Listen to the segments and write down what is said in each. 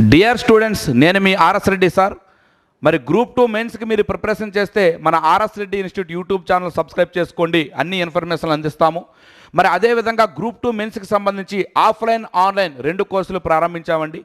Dear students నేను మీ RS Reddy sir. మరి గ్రూప్ టూ మెయిన్స్కి మీరు ప్రిపరేషన్ చేస్తే మన RS Reddy institute YouTube channel subscribe చేసుకోండి. అన్ని ఇన్ఫర్మేషన్లు అందిస్తాము. మరి అదేవిధంగా గ్రూప్ టూ మెయిన్స్కి సంబంధించి ఆఫ్లైన్ ఆన్లైన్ రెండు కోర్సులు ప్రారంభించామండి.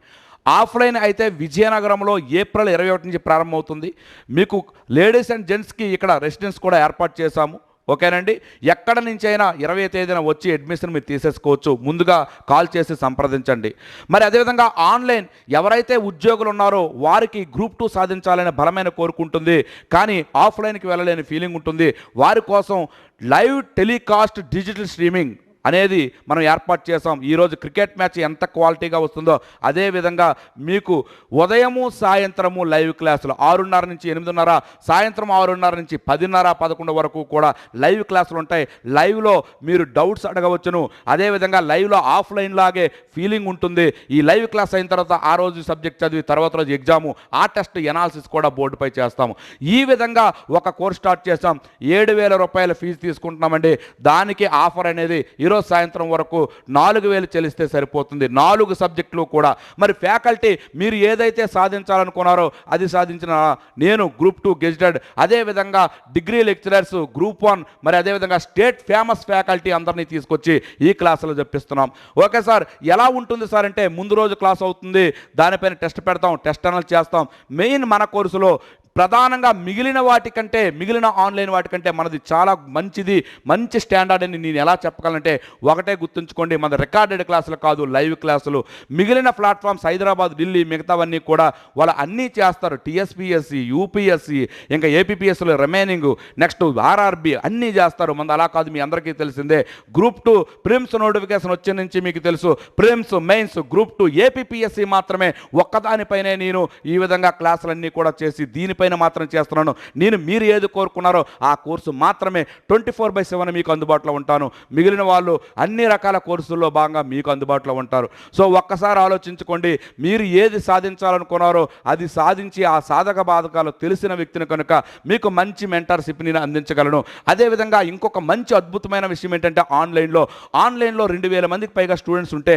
ఆఫ్లైన్ అయితే విజయనగరంలో ఏప్రిల్ ఇరవై ఒకటి నుంచి ప్రారంభమవుతుంది. మీకు లేడీస్ అండ్ జెంట్స్కి ఇక్కడ రెసిడెన్స్ కూడా ఏర్పాటు చేశాము. ఓకేనండి? ఎక్కడ నుంచి అయినా ఇరవై తేదీన వచ్చి అడ్మిషన్ మీరు తీసేసుకోవచ్చు. ముందుగా కాల్ చేసి సంప్రదించండి. మరి అదేవిధంగా ఆన్లైన్ ఎవరైతే ఉద్యోగులు ఉన్నారో వారికి గ్రూప్ టూ సాధించాలనే బలమైన కోరుకుంటుంది. కానీ ఆఫ్లైన్కి వెళ్ళలేని ఫీలింగ్ ఉంటుంది. వారి కోసం లైవ్ టెలికాస్ట్ డిజిటల్ స్ట్రీమింగ్ అనేది మనం ఏర్పాటు చేసాం ఈరోజు క్రికెట్ మ్యాచ్ ఎంత క్వాలిటీగా వస్తుందో అదే విధంగా మీకు ఉదయము సాయంత్రము లైవ్ క్లాసులు. ఆరున్నర నుంచి ఎనిమిదిన్నర సాయంత్రం ఆరున్నర నుంచి పదిన్నర పదకొండు వరకు కూడా లైవ్ క్లాసులు ఉంటాయి. లైవ్లో మీరు డౌట్స్ అడగవచ్చును. అదేవిధంగా లైవ్లో ఆఫ్లైన్ లాగే ఫీలింగ్ ఉంటుంది. ఈ లైవ్ క్లాస్ అయిన తర్వాత ఆ రోజు సబ్జెక్ట్ చదివి తర్వాత రోజు ఎగ్జాము ఆ టెస్ట్ ఎనాలిసిస్ కూడా బోర్డుపై చేస్తాము. ఈ విధంగా ఒక కోర్స్ స్టార్ట్ చేస్తాం ఏడు వేల రూపాయల ఫీజు తీసుకుంటున్నామండి. దానికి ఆఫర్ అనేది ఈరోజు సాయంత్రం వరకు నాలుగు వేలు చెల్లిస్తే సరిపోతుంది. నాలుగు సబ్జెక్టులు కూడా. మరి ఫ్యాకల్టీ మీరు ఏదైతే సాధించాలనుకున్నారో అది సాధించిన నేను గ్రూప్ టూ గెజిటెడ్. అదేవిధంగా డిగ్రీ లెక్చరర్స్ గ్రూప్ వన్ మరి అదేవిధంగా స్టేట్ ఫేమస్ ఫ్యాకల్టీ అందరినీ తీసుకొచ్చి ఈ క్లాసులో చెప్పిస్తున్నాం. ఓకే సార్ ఎలా ఉంటుంది సార్ అంటే ముందు రోజు క్లాస్ అవుతుంది. దానిపైన టెస్ట్ పెడతాం టెస్ట్ అనల్ చేస్తాం. మెయిన్ మన కోర్సులో ప్రధానంగా మిగిలిన వాటికంటే మిగిలిన ఆన్లైన్ వాటికంటే మనది చాలా మంచిది మంచి స్టాండర్డ్ అని నేను ఎలా చెప్పగలంటే ఒకటే గుర్తుంచుకోండి మన రికార్డెడ్ క్లాసులు కాదు లైవ్ క్లాసులు. మిగిలిన ప్లాట్ఫామ్స్ హైదరాబాద్ ఢిల్లీ మిగతావన్నీ కూడా వాళ్ళు అన్నీ చేస్తారు. టీఎస్పిఎస్సి యూపీఎస్సి ఇంకా ఏపీపీఎస్సీలు రిమైనింగ్ నెక్స్ట్ ఆర్ఆర్బి అన్నీ చేస్తారు. మన అలా కాదు మీ అందరికీ తెలిసిందే. గ్రూప్ టూ ప్రిమ్స్ నోటిఫికేషన్ వచ్చే నుంచి మీకు తెలుసు. Prelims mains group two APPSC మాత్రమే ఒక్కదానిపైనే నేను ఈ విధంగా క్లాసులన్నీ కూడా చేసి దీనిపై పైన మాత్రం చేస్తున్నాను. నేను మీరు ఏది కోరుకున్నారో ఆ కోర్సు మాత్రమే ట్వంటీ ఫోర్ బై సెవెన్ మీకు అందుబాటులో ఉంటాను. మిగిలిన వాళ్ళు అన్ని రకాల కోర్సుల్లో భాగంగా మీకు అందుబాటులో ఉంటారు. సో ఒక్కసారి ఆలోచించుకోండి. మీరు ఏది సాధించాలనుకున్నారో అది సాధించి ఆ సాధక బాధకాలు తెలిసిన వ్యక్తిని కనుక మీకు మంచి మెంటర్షిప్ నేను అందించగలను. అదేవిధంగా ఇంకొక మంచి అద్భుతమైన విషయం ఏంటంటే ఆన్లైన్లో ఆన్లైన్లో రెండు వేల మందికి పైగా స్టూడెంట్స్ ఉంటే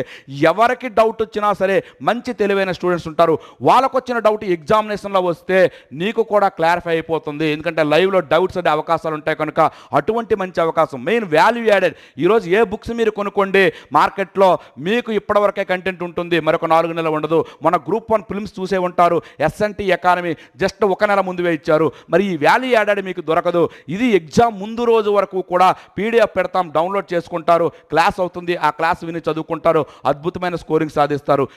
ఎవరికి డౌట్ వచ్చినా సరే మంచి తెలివైన స్టూడెంట్స్ ఉంటారు. వాళ్ళకు వచ్చిన డౌట్ ఎగ్జామినేషన్లో వస్తే నీకు కూడా క్లారిఫై అయిపోతుంది. ఎందుకంటే లైవ్లో డౌట్స్ అనే అవకాశాలు ఉంటాయి కనుక అటువంటి మంచి అవకాశం. మెయిన్ వాల్యూ యాడెడ్ ఈరోజు ఏ బుక్స్ మీరు కొనుక్కోండి మార్కెట్లో మీకు ఇప్పటివరకే కంటెంట్ ఉంటుంది. మరొక నాలుగు నెలలు ఉండదు. మన గ్రూప్ వన్ ఫిల్మ్స్ చూసే ఉంటారు. ఎస్ఎన్టీ ఎకానమీ జస్ట్ ఒక నెల ముందువే ఇచ్చారు. మరి ఈ వాల్యూ యాడెడ్ మీకు దొరకదు. ఇది ఎగ్జామ్ ముందు రోజు వరకు కూడా పీడిఎఫ్ పెడతాం డౌన్లోడ్ చేసుకుంటారు. క్లాస్ అవుతుంది. ఆ క్లాస్ విని చదువుకుంటారు. అద్భుతమైన స్కోరింగ్ సాధిస్తారు.